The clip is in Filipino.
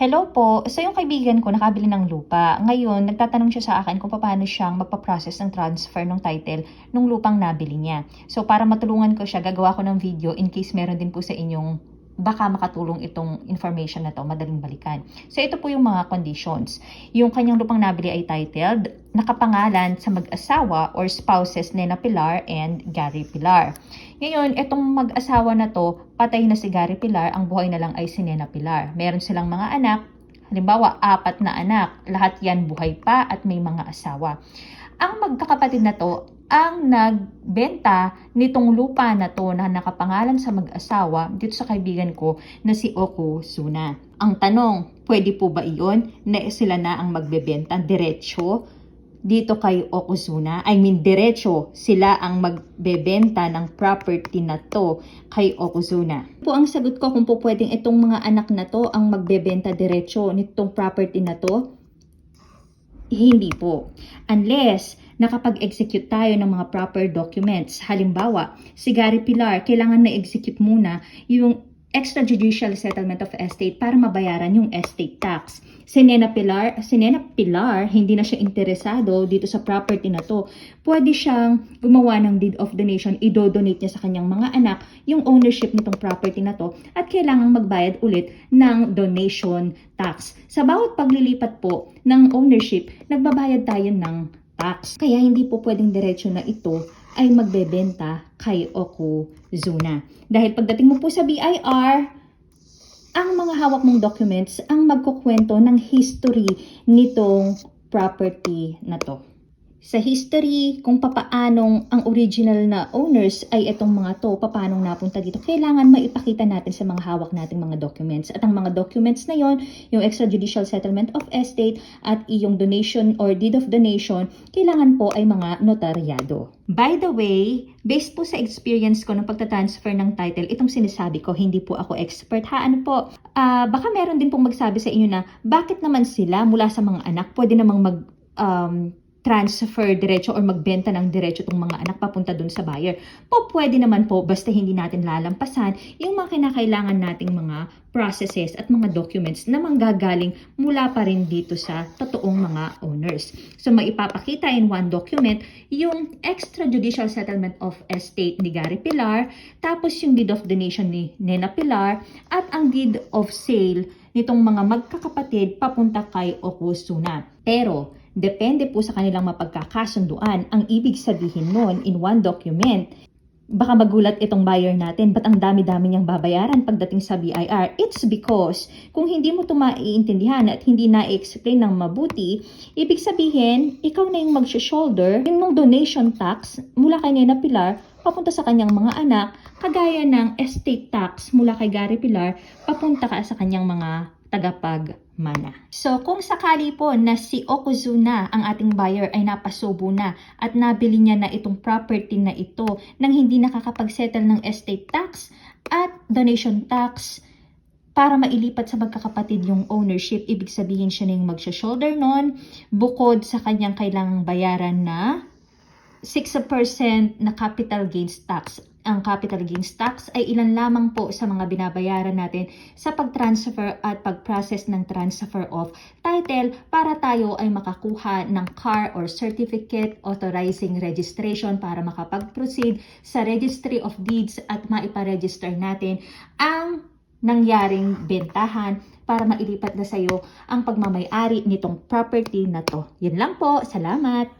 Hello po. So yung kaibigan ko nakabili ng lupa. Ngayon, nagtatanong siya sa akin kung paano siyang magpa-process ng transfer ng title ng lupang nabili niya. So para matulungan ko siya, gagawa ko ng video in case meron din po sa inyong baka makatulong itong information na to, madaling balikan. So ito po yung mga conditions. Yung kanyang lupang nabili ay titled, nakapangalan sa mag-asawa or spouses Nena Pilar and Gary Pilar. Ngayon, itong mag-asawa na to, patay na si Gary Pilar, ang buhay na lang ay si Nena Pilar. Meron silang mga anak, halimbawa apat na anak, lahat yan buhay pa at may mga asawa. Ang magkakapatid na to, ang nagbenta nitong lupa na to na nakapangalan sa mag-asawa dito sa kaibigan ko na si Oku Suna. Ang tanong, pwede po ba iyon na sila na ang magbebenta diretsyo dito kay Okuzuna? I mean, diretso sila ang magbebenta ng property na to kay Okuzuna. Po ang sagot ko kung po pwedeng itong mga anak na to ang magbebenta diretsyo nitong property na to, hindi po. Unless nakapag-execute tayo ng mga proper documents. Halimbawa, si Gary Pilar, kailangan na-execute muna yung extrajudicial settlement of estate para mabayaran yung estate tax. Si Nena Pilar, si Nena Pilar, hindi na siya interesado dito sa property na to. Pwede siyang gumawa ng deed of donation, idodonate niya sa kanyang mga anak yung ownership nitong property na to at kailangang magbayad ulit ng donation tax. Sa bawat paglilipat po ng ownership, nagbabayad tayo ng tax. Kaya hindi po pwedeng diretsyo na ito ay magbebenta kay Okuzuna. Dahil pagdating mo po sa BIR, ang mga hawak mong documents ang magkukwento ng history nitong property na to. Sa history, kung papaanong ang original na owners ay itong mga to, papaanong napunta dito, kailangan maipakita natin sa mga hawak nating mga documents. At ang mga documents na yon, yung extrajudicial settlement of estate at iyong donation or deed of donation, kailangan po ay mga notaryado. By the way, based po sa experience ko ng pagtatransfer ng title, itong sinasabi ko, hindi po ako expert ha. Ano po, ah, baka meron din pong magsabi sa inyo na bakit naman sila mula sa mga anak pwede namang mag um, transfer diretso or magbenta ng diretso itong mga anak papunta dun sa buyer. Po, pwede naman po basta hindi natin lalampasan yung mga kinakailangan nating mga processes at mga documents na manggagaling mula pa rin dito sa totoong mga owners. So maipapakita in one document yung extrajudicial settlement of estate ni Gary Pilar, tapos yung deed of donation ni Nena Pilar, at ang deed of sale nitong mga magkakapatid papunta kay Okusuna. Pero Depende po sa kanilang mapagkakasunduan. Ang ibig sabihin nun in one document, baka magulat itong buyer natin, ba't ang dami-dami niyang babayaran pagdating sa BIR? It's because kung hindi mo ito maiintindihan at hindi na-explain ng mabuti, ibig sabihin, ikaw na yung mag-shoulder yung donation tax mula kay Nena Pilar papunta sa kanyang mga anak, kagaya ng estate tax mula kay Gary Pilar, papunta ka sa kanyang mga tagapagmana. So, kung sakali po na si Okuzuna, ang ating buyer, ay napasubo na at nabili niya na itong property na ito nang hindi nakakapag-settle ng estate tax at donation tax, para mailipat sa magkakapatid yung ownership, ibig sabihin siya na yung magsha-shoulder nun, bukod sa kanyang kailangang bayaran na 6% na capital gains tax. Ang capital gains tax ay ilan lamang po sa mga binabayaran natin sa pag-transfer at pag-process ng transfer of title para tayo ay makakuha ng car or certificate authorizing registration para makapag-proceed sa registry of deeds at maiparegister natin ang nangyaring bentahan para mailipat na sa iyo ang pagmamayari nitong property na to. Yun lang po. Salamat!